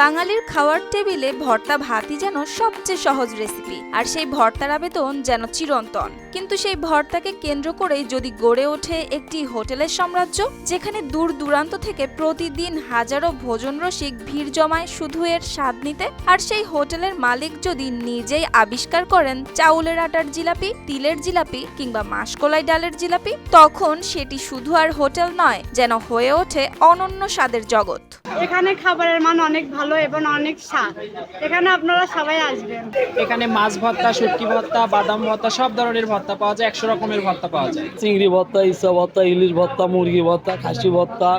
বাঙালির খাওয়ার টেবিলে ভর্তা ভাতই যেন সবচেয়ে সহজ রেসিপি আর সেই ভর্তার আবেদন যেন চিরন্তন। কিন্তু সেই ভর্তাকে কেন্দ্র করেই যদি গড়ে ওঠে একটি হোটেলের সাম্রাজ্য, যেখানে দূর দূরান্ত থেকে প্রতিদিন হাজারো ভোজন রসিক ভিড় জমায় শুধু এর স্বাদ নিতে, আর সেই হোটেলের মালিক যদি নিজেই আবিষ্কার করেন চাউলের আটার জিলাপি, তিলের জিলাপি, কিংবা মাসকলাই ডালের জিলাপি, তখন সেটি শুধু আর হোটেল নয়, যেন হয়ে ওঠে অনন্য স্বাদের জগৎ। এখানে খাবারের মান অনেক ভালো এবং অনেক স্বাদ। এখানে আপনারা সবাই আসবেন। এখানে মাছ ভর্তা শুটকি ভর্তা বাদাম ভর্তা সব ধরনের ভর্তা পাওয়া যায় একশো রকমের ভর্তা পাওয়া যায়। চিংড়ি ভর্তা ইসা ভর্তা ইলিশ ভর্তা মুরগি ভর্তা খাসি ভর্তা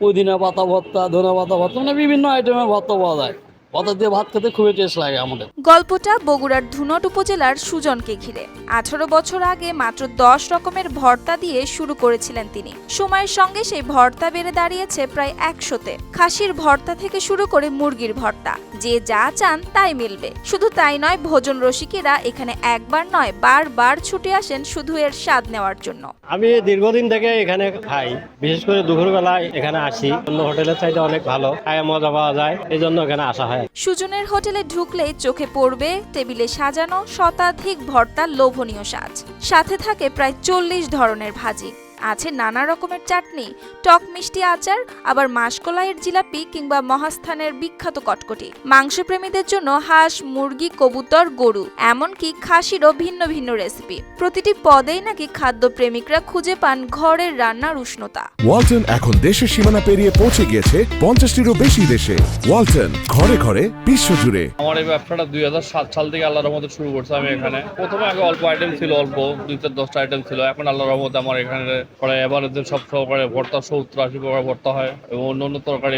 পুদিনা পাতা ভর্তা ধনে পাতা ভর্তা মানে বিভিন্ন আইটেমের ভর্তা পাওয়া যায়। ভর্তা দিয়ে ভাত খেতে খুবই টেস্ট লাগে আমাদের। গল্পটা বগুড়ার ধুনট উপজেলার সুজনকে ঘিরে। আঠারো বছর আগে মাত্র দশ রকমের ভর্তা দিয়ে শুরু করেছিলেন তিনি। সময়ের সঙ্গে সেই ভর্তা বেড়ে দাঁড়িয়েছে প্রায় একশোতে। খাসির ভর্তা থেকে শুরু করে মুরগির ভর্তা। যে যা চান তাই মিলবে। শুধু তাই নয় ভোজন রসিকেরা এখানে একবার নয় বারবার ছুটে আসেন শুধু এর স্বাদ নেওয়ার জন্য। আমি দীর্ঘদিন থেকে এখানে খাই। বিশেষ করে দুপুরবেলায় এখানে আসি। অন্য হোটেলের চাইতে অনেক ভালো। খায় মজা পাওয়া যায়। এই জন্য এখানে আসা হয়। সুজনের হোটেলে ঢুকলেই চোখে পড়বে, টেবিলে সাজানো শতাধিক ভর্তার লোভনীয় সাজ। সাথে থাকে প্রায় চল্লিশ ধরনের ভাজি। আছে নানা রকমের চাটনি টক মিষ্টি আচার আবার মাসকলাইয়ের জিলাপি কিংবা মহাস্থানের বিখ্যাত কটকটি। মাংসপ্রেমীদের জন্য হাঁস মুরগি কবুতর গরু এমনকি খাসিরও ভিন্ন ভিন্ন রেসিপি। প্রতিটি পদেই নাকি খাদ্যপ্রেমিকরা খুঁজে পান ঘরের রান্নার উষ্ণতা। ওয়ালটন এখন দেশের সীমানা পেরিয়ে পৌঁছে গিয়েছে পঞ্চাশটিরও বেশি দেশে। ওয়ালটন ঘরে ঘরে বিশ্বজুড়ে আমার এই ব্যবসাটা দুই হাজার সাত সাল থেকে আল্লাহর রহমতে শুরু করছি আমি এখানে। প্রথমে আগে অল্প আইটেম ছিল অল্প দুই চার দশটা আইটেম ছিল। এখন আল্লাহর রহমতে আমার এখানে প্রায় এবারের সব সহকারে ভর্তা, সত্তর আশি প্রকার ভর্তা হয় এবং অন্য অন্য তরকারি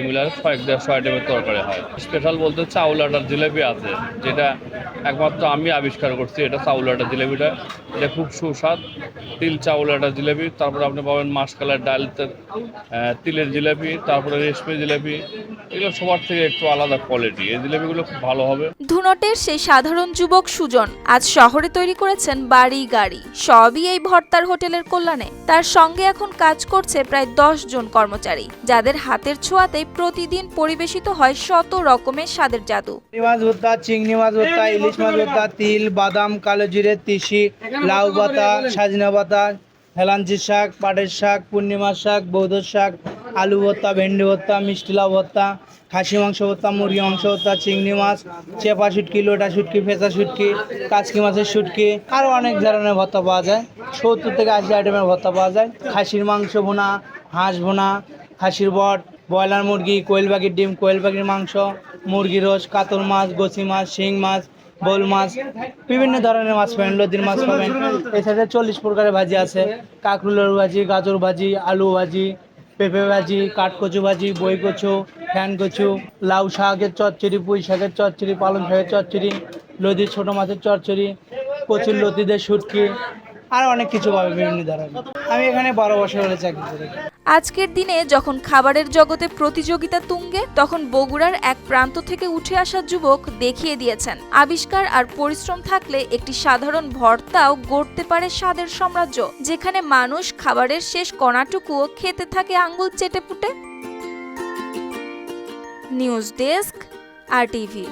দেড়শো আইটেমের তরকারি হয়। স্পেশাল বলতে আছে, যেটা একমাত্র আমি আবিষ্কার করছি, এটা চাউল আটার জিলেপিটা। এটা খুব সুস্বাদ। তিল চাউল আটার জিলেপি, তারপরে আপনি পাবেন মাসকালের ডাল তিলের জিলেপি, তারপরে রেশমি জিলেপি। এগুলো সবার থেকে একটু আলাদা কোয়ালিটি এই জিলেপিগুলো খুব ভালো হবে। ধুনটের সেই সাধারণ যুবক সুজন আজ শহরে তৈরি করেছেন বাড়ি গাড়ি সবই এই ভর্তার হোটেলের কল্যাণে। তার সঙ্গে এখন কাজ করছে প্রায় দশ জন কর্মচারী যাদের হাতের ছোঁয়াতেই প্রতিদিন পরিবেশিত হয় শত রকমের স্বাদের জাদু। চিংড়ি মাছ ভর্তা চিংড়ি মাছ ভর্তা ইলিশ মাছ ভর্তা তিল বাদাম কালো জিরে তিসি লাউ পাতা সাজনা পাতা হেলাঞ্চি শাক পাটের শাক পূর্ণিমার শাক বৌদ্ধ শাক আলু ভর্তা, ভেন্ডি ভর্তা, মিষ্টি লাউ ভর্তা, খাসি মাংস ভর্তা, মুরগি মাংস ভর্তা, চিংড়ি মাছ, চেপা শুটকি, লোটা শুটকি, ফেঁচা শুটকি, কাচকি মাছের শুটকি আরও অনেক ধরনের ভর্তা পাওয়া যায়। সত্তর থেকে আশি আইটেমের ভর্তা পাওয়া যায়। খাসির মাংস ভুনা, হাঁস ভুনা, খাসির বট, ব্রয়লার মুরগি, কোয়েল পাখির ডিম, কোয়েল পাখির মাংস, মুরগি রোস কাতল মাছ গছি মাছ, শিং মাছ, বোল মাছ, বিভিন্ন ধরনের মাছ পাবেন, লদির মাছ পাবেন। এছাড়া চল্লিশ প্রকারের ভাজি আছে। কাঁকরুলের ভাজি, গাজর ভাজি, আলু ভাজি পেঁপে ভাজি কাঠকচু ভাজি বই কচু ফ্যান কচু লাউ শাকের চচ্চড়ি, পুঁই শাকের চচ্চড়ি, পালং শাকের চচ্চড়ি লদির ছোট মাছের চচ্চড়ি, কচুর লতিদের শুটকি আর অনেক কিছু পাবে বিভিন্ন ধরনের। আমি এখানে বারো বছর হলে চাকরি করি। আজকের দিনে যখন খাবারের জগতে প্রতিযোগিতা তুঙ্গে, তখন বগুড়ার এক প্রান্ত থেকে উঠে আসা যুবক দেখিয়ে দিয়েছেন, আবিষ্কার আর পরিশ্রম থাকলে একটি সাধারণ ভর্তাও গড়তে পারে স্বাদের সাম্রাজ্য, যেখানে মানুষ খাবারের শেষ কণাটুকুও খেতে থাকে আঙ্গুল চেটে পুটে নিউজ ডেস্ক, আর টিভি।